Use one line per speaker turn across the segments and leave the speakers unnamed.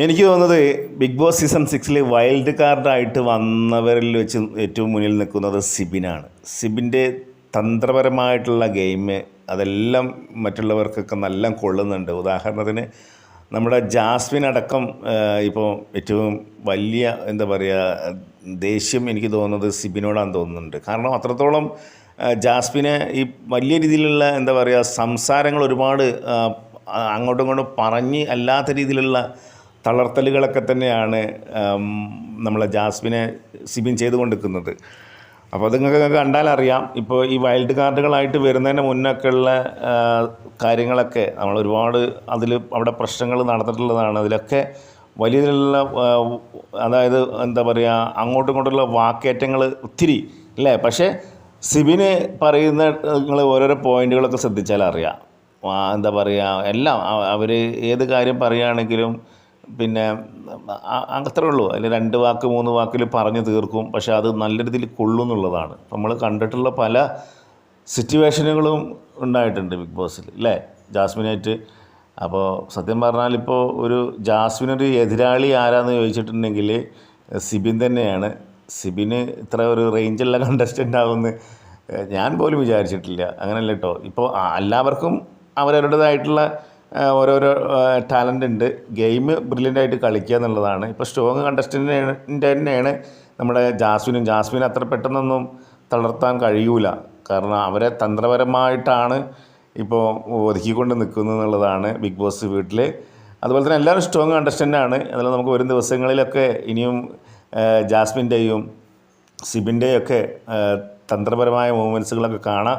എനിക്ക് തോന്നുന്നത് big Boss season സിക്സിൽ വൈൽഡ് കാർഡായിട്ട് വന്നവരിൽ വെച്ച് ഏറ്റവും മുന്നിൽ നിൽക്കുന്നത് സിബിനാണ്. സിബിന്റെ തന്ത്രപരമായിട്ടുള്ള ഗെയിം അതെല്ലാം മറ്റുള്ളവർക്കൊക്കെ നല്ല കൊള്ളുന്നുണ്ട്. ഉദാഹരണത്തിന് നമ്മുടെ ജാസ്മിൻ അടക്കം ഇപ്പോൾ ഏറ്റവും വലിയ എന്താ പറയുക ദേഷ്യം എനിക്ക് തോന്നുന്നത് സിബിനോടാണെന്ന് തോന്നുന്നുണ്ട്. കാരണം അത്രത്തോളം ജാസ്മിനെ ഈ വലിയ രീതിയിലുള്ള എന്താ പറയുക സംസാരങ്ങൾ ഒരുപാട് അങ്ങോട്ടും ഇങ്ങോട്ടും പറഞ്ഞ് അല്ലാത്ത രീതിയിലുള്ള തളർത്തലുകളൊക്കെ തന്നെയാണ് നമ്മളെ ജാസ്മിനെ സിബിൻ ചെയ്തുകൊണ്ടിരിക്കുന്നത്. അപ്പോൾ അത് നിങ്ങൾക്ക് കണ്ടാലറിയാം. ഇപ്പോൾ ഈ വൈൽഡ് കാർഡുകളായിട്ട് വരുന്നതിന് മുന്നൊക്കെയുള്ള കാര്യങ്ങളൊക്കെ നമ്മൾ ഒരുപാട് അതിൽ അവിടെ പ്രശ്നങ്ങൾ നടന്നിട്ടുള്ളതാണ്. അതിലൊക്കെ വലിയ രീതിയിലുള്ള അതായത് എന്താ പറയുക അങ്ങോട്ടും ഇങ്ങോട്ടുള്ള വാക്കേറ്റങ്ങൾ ഒത്തിരി അല്ലേ? പക്ഷേ സിബിന് പറയുന്ന നിങ്ങൾ ഓരോരോ പോയിന്റുകളൊക്കെ ശ്രദ്ധിച്ചാൽ അറിയാം എന്താ പറയുക എല്ലാം അവർ ഏത് കാര്യം പറയുകയാണെങ്കിലും പിന്നെ അത്രേ ഉള്ളൂ. അതിൽ രണ്ട് വാക്ക് മൂന്ന് വാക്കിൽ പറഞ്ഞു തീർക്കും. പക്ഷെ അത് നല്ല രീതിയിൽ കൊള്ളും എന്നുള്ളതാണ് നമ്മൾ കണ്ടിട്ടുള്ള പല സിറ്റുവേഷനുകളും ഉണ്ടായിട്ടുണ്ട് ബിഗ് ബോസിൽ അല്ലേ ജാസ്മിനായിട്ട്. അപ്പോൾ സത്യം പറഞ്ഞാൽ ഇപ്പോൾ ഒരു ജാസ്മിനൊരു എതിരാളി ആരാന്ന് ചോദിച്ചിട്ടുണ്ടെങ്കിൽ സിബിൻ തന്നെയാണ്. സിബിന് ഇത്ര ഒരു റേഞ്ചുള്ള കണ്ടസ്റ്റന്റ് ആവുമെന്ന് ഞാൻ പോലും വിചാരിച്ചിട്ടില്ല. അങ്ങനെയല്ല കേട്ടോ ഇപ്പോൾ എല്ലാവർക്കും അവരവരുടേതായിട്ടുള്ള ഓരോരോ ടാലന്റ് ഉണ്ട്. ഗെയിം ബ്രില്യന്റ് ആയിട്ട് കളിക്കുക എന്നുള്ളതാണ്. ഇപ്പോൾ സ്ട്രോങ് കണ്ടസ്റ്റന്റിന്റെ തന്നെയാണ് നമ്മുടെ ജാസ്മിനും. ജാസ്മിൻ അത്ര പെട്ടെന്നൊന്നും തളർത്താൻ കഴിയൂല. കാരണം അവരെ തന്ത്രപരമായിട്ടാണ് ഇപ്പോൾ ഒതുക്കിക്കൊണ്ട് നിൽക്കുന്നത് എന്നുള്ളതാണ് ബിഗ് ബോസ് വീട്ടിൽ അതുപോലെ തന്നെ എല്ലാവരും സ്ട്രോങ് കണ്ടസ്റ്റന്റാണ് അതിൽ നമുക്ക് വരും ദിവസങ്ങളിലൊക്കെ ഇനിയും ജാസ്മിന്റെയും സിബിന്റെയൊക്കെ തന്ത്രപരമായ മൂവ്മെന്റ്സുകളൊക്കെ കാണാം.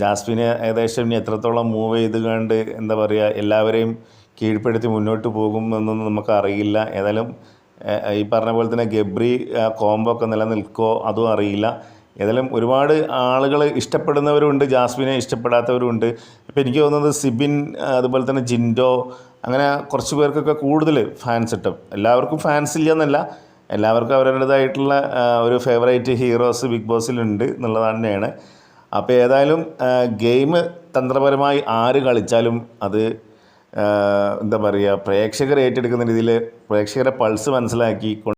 ജാസ്മിനെ ഏകദേശം ഇനി എത്രത്തോളം മൂവ് ചെയ്ത് കണ്ട് എന്താ പറയുക എല്ലാവരെയും കീഴ്പ്പെടുത്തി മുന്നോട്ട് പോകും എന്നൊന്നും നമുക്കറിയില്ല. ഏതായാലും ഈ പറഞ്ഞ പോലെ തന്നെ ഗബ്രി കോംബോ ഒക്കെ നിലനിൽക്കോ അതും അറിയില്ല. ഏതായാലും ഒരുപാട് ആളുകൾ ഇഷ്ടപ്പെടുന്നവരുണ്ട് ജാസ്മിനെ ഇഷ്ടപ്പെടാത്തവരുണ്ട്. ഇപ്പോൾ എനിക്ക് തോന്നുന്നത് സിബിൻ അതുപോലെ തന്നെ ജിൻഡോ അങ്ങനെ കുറച്ച് പേർക്കൊക്കെ കൂടുതൽ ഫാൻസ് കിട്ടും. എല്ലാവർക്കും ഫാൻസ് ഇല്ല എന്നല്ല എല്ലാവർക്കും അവരുടേതായിട്ടുള്ള ഒരു ഫേവറേറ്റ് ഹീറോസ് ബിഗ് ബോസിലുണ്ട് എന്നുള്ളത് തന്നെയാണ്. അപ്പോൾ ഏതായാലും ഗെയിം തന്ത്രപരമായി ആര് കളിച്ചാലും അത് എന്താ പറയുക പ്രേക്ഷകർ ഏറ്റെടുക്കുന്ന രീതിയിൽ പ്രേക്ഷകരെ പൾസ് മനസ്സിലാക്കി